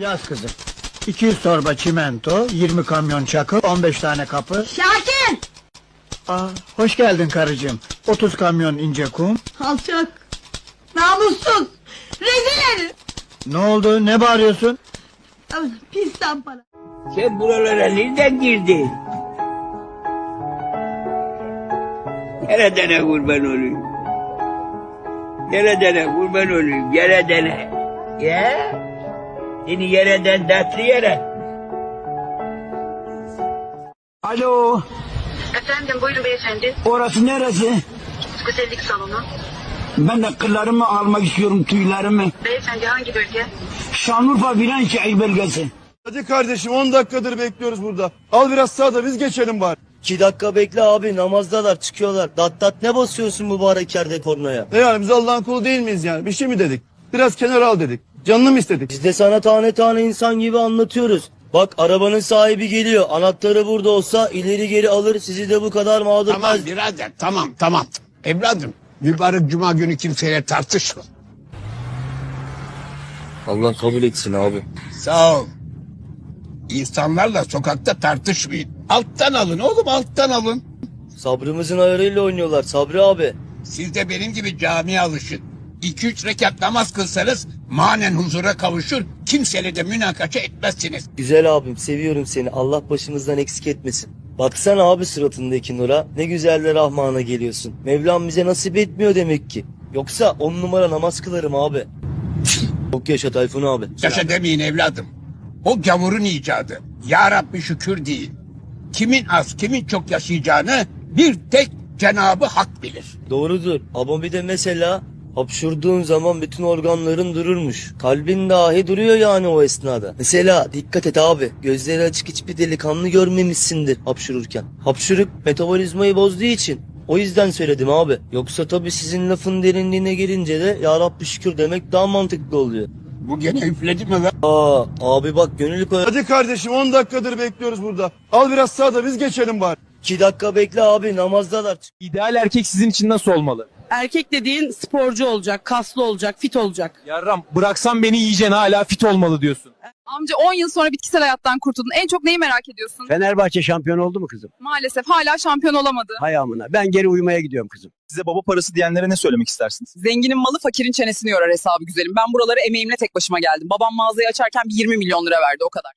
Yaz kızım. 200 torba çimento, 20 kamyon çakıl, 15 tane kapı. Şakir! Aa, hoş geldin karıcığım. 30 kamyon ince kum. Alçak! Namussuz! Rezil herif! Ne oldu? Ne bağırıyorsun? Pis para. Sen buralara nereden girdin? Nereden kurban olayım? Nereden kurban olayım? Nereden? Ya? Seni yereden tatlı yere. Alo, Efendim buyurun beyefendi. orası neresi? Güzellik salonu. Ben de kıllarımı almak istiyorum, tüylerimi. Beyefendi hangi bölge? Şanlıurfa Viranşehir bölgesi. Hadi kardeşim 10 dakikadır bekliyoruz burada. Al biraz sağda biz geçelim bari. 2 dakika bekle abi namazdalar çıkıyorlar. Dat dat ne basıyorsun mübarek yerde kornaya? Ne yani biz Allah'ın kulu değil miyiz yani? Bir şey mi dedik? Biraz kenara al dedik. Canını mı istedik? Biz de sana tane tane insan gibi anlatıyoruz. Bak arabanın sahibi geliyor. Anahtarı burada olsa ileri geri alır sizi de bu kadar mağdur Tamam etmez. birader tamam tamam. Evladım mübarek cuma günü kimseyle tartışma. Allah kabul etsin abi. Sağ ol. İnsanlarla sokakta tartışmayın. Alttan alın oğlum alttan alın. Sabrımızın ayarıyla oynuyorlar Sabri abi. Siz de benim gibi camiye alışın. 2-3 rekat namaz kılsanız manen huzura kavuşur. Kimseyle de münakaşa etmezsiniz. Güzel abim seviyorum seni Allah başımızdan eksik etmesin. Baksana abi suratındaki nura ne güzel de Rahman'a geliyorsun. Mevlam bize nasip etmiyor demek ki. Yoksa on numara namaz kılarım abi. Çok yaşa Tayfun abi. Yaşa demeyin evladım. O gavurun icadı. Ya Rabbi şükür değil. Kimin az kimin çok yaşayacağını bir tek Cenabı Hak bilir. Doğrudur. Ama bir de mesela hapşurduğun zaman bütün organların dururmuş. Kalbin dahi duruyor yani o esnada. Mesela dikkat et abi. Gözleri açık hiçbir delikanlı görmemişsindir hapşururken. Hapşuruk metabolizmayı bozduğu için. O yüzden söyledim abi. Yoksa tabii sizin lafın derinliğine gelince de ya Rabbi şükür demek daha mantıklı oluyor. Bu gene üfledi mi lan? Aa abi bak gönül koy. Hadi kardeşim 10 dakikadır bekliyoruz burada. Al biraz sağda biz geçelim bari. 2 dakika bekle abi namazdalar. İdeal erkek sizin için nasıl olmalı? Erkek dediğin sporcu olacak, kaslı olacak, fit olacak. Yarram bıraksan beni yiyeceksin hala fit olmalı diyorsun. Amca 10 yıl sonra bitkisel hayattan kurtuldun. En çok neyi merak ediyorsun? Fenerbahçe şampiyon oldu mu kızım? Maalesef hala şampiyon olamadı. Hay amına. Ben geri uyumaya gidiyorum kızım. Size baba parası diyenlere ne söylemek istersiniz? Zenginin malı fakirin çenesini yorar hesabı güzelim. Ben buralara emeğimle tek başıma geldim. Babam mağazayı açarken bir 20 milyon lira verdi o kadar.